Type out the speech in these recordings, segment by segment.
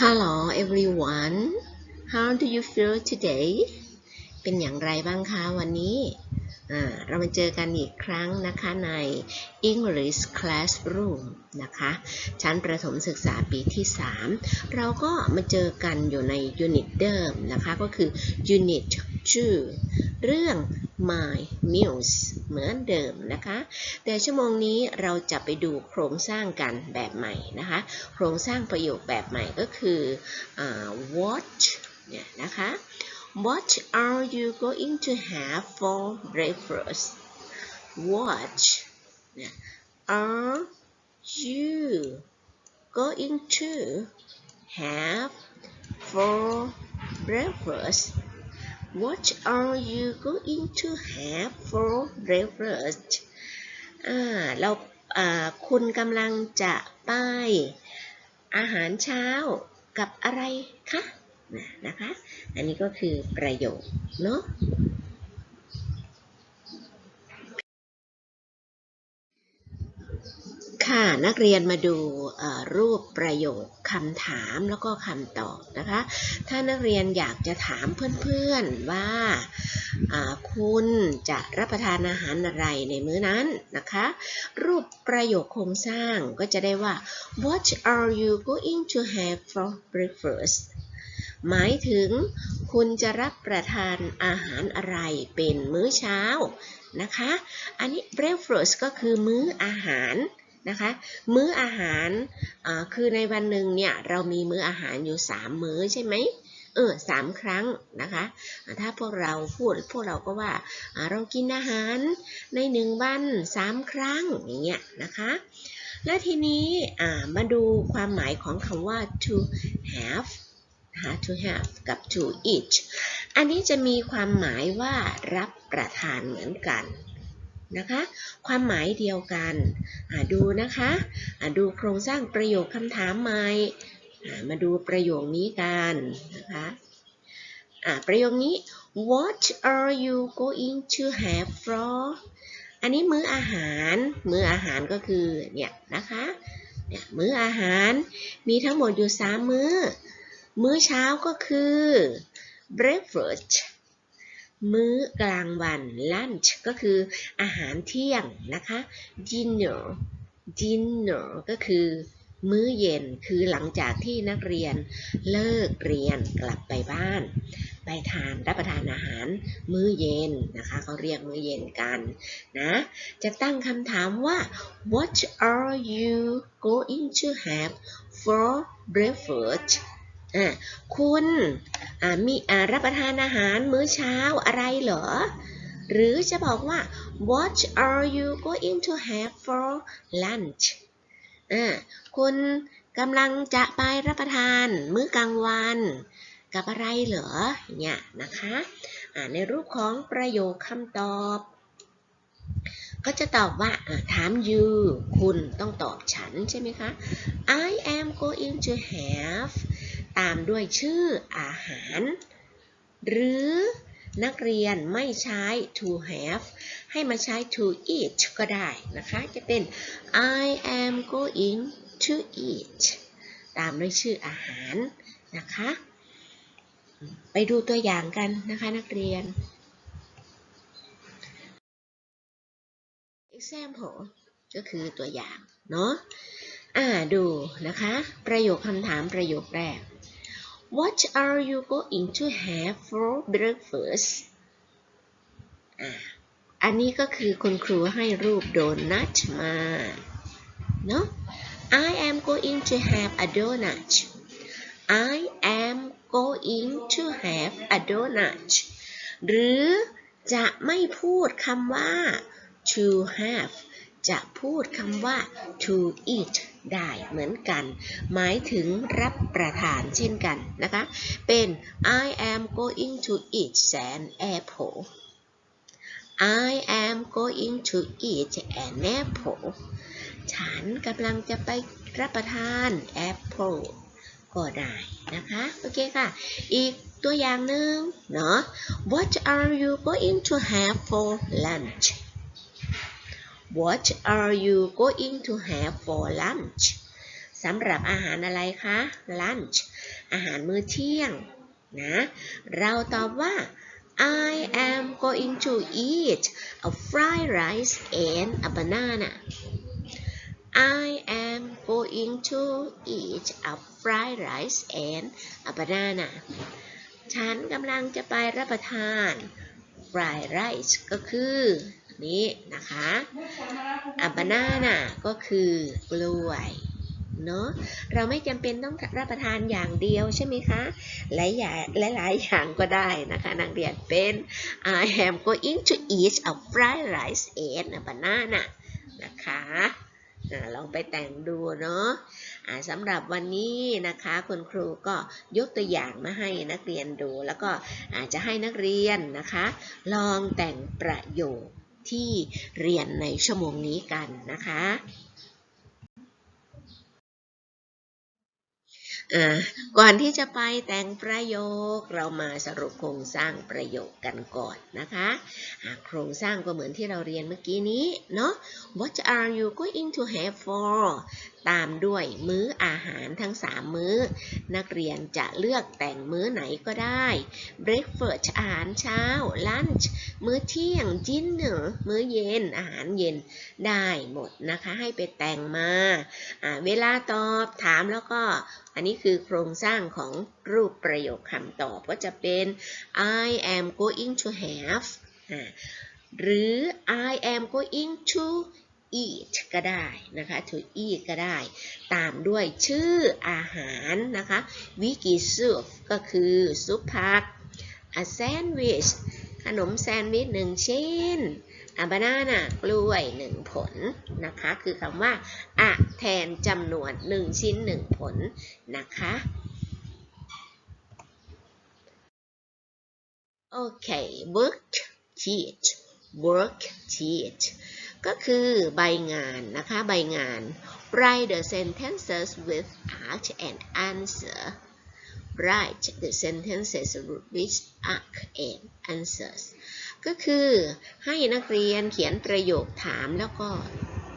Hello everyone how do you feel today เป็นอย่างไรบ้างคะวันนี้ เรามาเจอกันอีกครั้งนะคะใน English Classroom นะคะ ชั้นประถมศึกษาปีที่ 3 เราก็มาเจอกันอยู่ใน Unit เดิมนะคะ ก็คือ Unit 2 เรื่อง My Muse เหมือนเดิมนะคะ แต่ชั่วโมงนี้เราจะไปดูโครงสร้างกันแบบใหม่นะคะ โครงสร้างประโยคแบบใหม่ก็คือ what เนี่ยนะคะ What are you going to have for breakfast What เนี่ย are you going to have for breakfast What are you going to have for breakfast อ่าเราอ่าคุณกำลังจะไปอาหารเช้ากับอะไรคะ นะนะคะ อันนี้ก็คือประโยคเนาะ ค่ะ นักเรียนมาดูรูปประโยคคำถามแล้วก็คำตอบนะคะ ถ้านักเรียนอยากจะถามเพื่อนๆว่าคุณจะรับประทานอาหารอะไรในมื้อนั้นนะคะ รูปประโยคโครงสร้างก็จะได้ว่า What are you going to have for breakfast หมายถึงคุณจะรับประทานอาหารอะไรเป็นมื้อเช้านะคะ อันนี้ breakfast ก็คือมื้ออาหาร นะคะ มื้ออาหารคือในวันหนึ่งเนี่ยเรามีมื้ออาหารอยู่ 3 มื้อใช่ไหมเออสามครั้งนะคะ ถ้าพวกเราพูดพวกเราก็ว่าเรากินอาหารในหนึ่งวันสามครั้งอย่างเงี้ยนะคะ และทีนี้มาดูความหมายของคำว่า to have นะคะ to have กับ to eat อันนี้จะมีความหมายว่ารับประทานเหมือนกัน นะคะ ความหมายเดียวกันดูนะคะดูโครงสร้างประโยคคำถามใหม่อ่ามาดูประโยคนี้กันนะคะประโยคนี้ What are you going to have for อันนี้มื้ออาหาร มื้ออาหารก็คือเนี่ยนะคะเนี่ยมื้ออาหารมีทั้งหมดอยู่ 3 มื้อ มื้อเช้าก็คือ breakfast มื้อกลางวัน lunch ก็คืออาหารเที่ยงนะคะ dinner dinner ก็คือมื้อเย็นคือหลังจากที่นักเรียนเลิกเรียนกลับไปบ้าน ไปทานรับประทานอาหารมื้อเย็นนะคะเขาเรียกมื้อเย็นกันนะจะตั้งคำถามว่า what are you going to have for breakfast อะคุณอ่ามีอ่ารับประทานอาหารมื้อเช้าอะไรเหรอ หรือจะบอกว่า what are you going to have for lunch อ่าคุณกำลังจะไปรับประทานมื้อกลางวันกับอะไรเหรอเงี้ยนะคะอ่าในรูปของประโยคคำตอบ ก็จะตอบว่าอ่าถาม you คุณต้องตอบฉันใช่ไหมคะ I am going to have ตามด้วยชื่ออาหาร หรือนักเรียนไม่ใช้ to have ให้มาใช้ to eat ก็ได้นะคะ จะเป็น I am going to eat ตามด้วยชื่ออาหารนะคะ ไปดูตัวอย่างกันนะคะนักเรียน example ก็คือตัวอย่าง เนาะอ่าดูนะคะ ประโยคคำถามประโยคแรก What are you going to have for breakfast อันนี้ก็คือคุณครูให้รูปโดนัทมาเนาะ I am going to have a donut I am going to have a donut หรือจะไม่พูดคำว่า to have จะพูดคำว่า to eat ได้เหมือนกัน หมายถึงรับประทานเช่นกันนะคะ เป็น I am going to eat an apple I am going to eat an apple ฉันกำลังจะไปรับประทาน apple ก็ได้นะคะ โอเคค่ะ อีกตัวอย่างหนึ่งเนาะ What are you going to have for lunch What are you going to have for lunch สำหรับอาหารอะไรคะ lunch อาหารมื้อเที่ยงนะ เราตอบว่า I am going to eat a fried rice and a banana I am going to eat a fried rice and a banana ฉันกำลังจะไปรับประทาน fried rice ก็คือ นี้นะคะ a banana ก็คือกล้วยเนาะเราไม่จำเป็นต้องรับประทานอย่างเดียวใช่ไหมคะหลายอย่างหลายๆอย่างก็ได้นะคะนักเรียนเป็น I am going to eat a fried rice and a banana นะคะลองไปแต่งดูเนาะอ่าสำหรับวันนี้นะคะคุณครูก็ยกตัวอย่างมาให้นักเรียนดู แล้วก็อาจจะให้นักเรียนนะคะ ลองแต่งประโยค ที่เรียนในชั่วโมงนี้กันนะคะก่อนที่จะไปแต่งประโยคเรามาสรุปโครงสร้างประโยคกันก่อนนะคะโครงสร้างก็เหมือนที่เราเรียนเมื่อกี้นี้เนาะ What are you going to have for ตามด้วยมื้ออาหารทั้ง 3 มื้อ นักเรียนจะเลือกแต่งมื้อไหนก็ได้ breakfast อาหารเช้า lunch มื้อเที่ยง dinner มื้อเย็น อาหารเย็นได้หมดนะคะ ให้ไปแต่งมาเวลาตอบถามแล้วก็อันนี้คือโครงสร้างของรูปประโยคคำตอบก็จะเป็น I am going to have หรือ I am going to eat ก็ได้นะคะ to eat ก็ได้ ตามด้วยชื่ออาหารนะคะวิกิซุปก็คือซุปผัก a sandwich ขนมแซนด์วิชหนึ่งชิ้น a banana กล้วยหนึ่งผลนะคะ คือคำว่าอะแทนจำนวนหนึ่งชิ้นหนึ่งผลนะคะโอเค work teach work teach ก็คือใบงานนะคะใบงาน write the sentences with arc and answer write the sentences with arc and answers ก็คือให้นักเรียนเขียนประโยคถามแล้วก็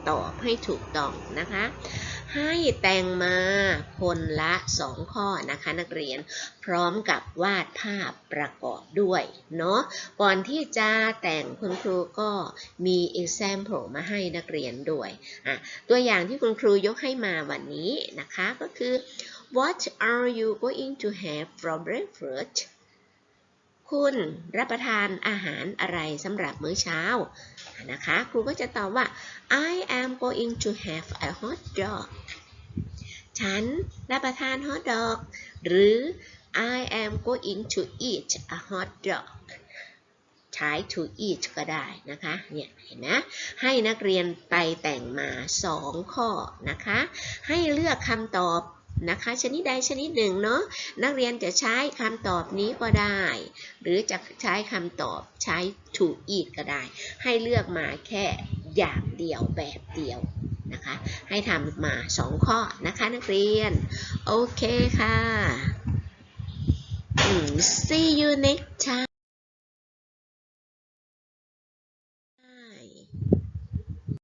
ตอบให้ถูกต้องนะคะ ให้แต่งมาคนละสองข้อนะคะนักเรียน พร้อมกับวาดภาพประกอบด้วยเนาะก่อนที่จะแต่งคุณครูก็มี example มาให้นักเรียนด้วยอะตัวอย่างที่คุณครูยกให้มาวันนี้นะคะก็คือ What are you going to have for breakfast คุณรับประทานอาหารอะไรสำหรับมื้อเช้านะคะ ครูก็จะตอบว่า I am going to have a hot dog ฉันรับประทานฮอทดอก หรือ I am going to eat a hot dog ใช้ to eat ก็ได้นะคะ เนี่ยเห็นไหมให้นักเรียนไปแต่งมา 2 ข้อนะคะ ให้เลือกคำตอบ นะคะ ชนิดใดชนิดหนึ่งเนาะนักเรียนจะใช้คำตอบนี้ก็ได้ หรือจะใช้คำตอบใช้ to eat ก็ได้ ให้เลือกมาแค่อย่างเดียวแบบเดียวนะคะ ให้ทำมา 2 ข้อนะคะนักเรียน โอเคค่ะ see you next time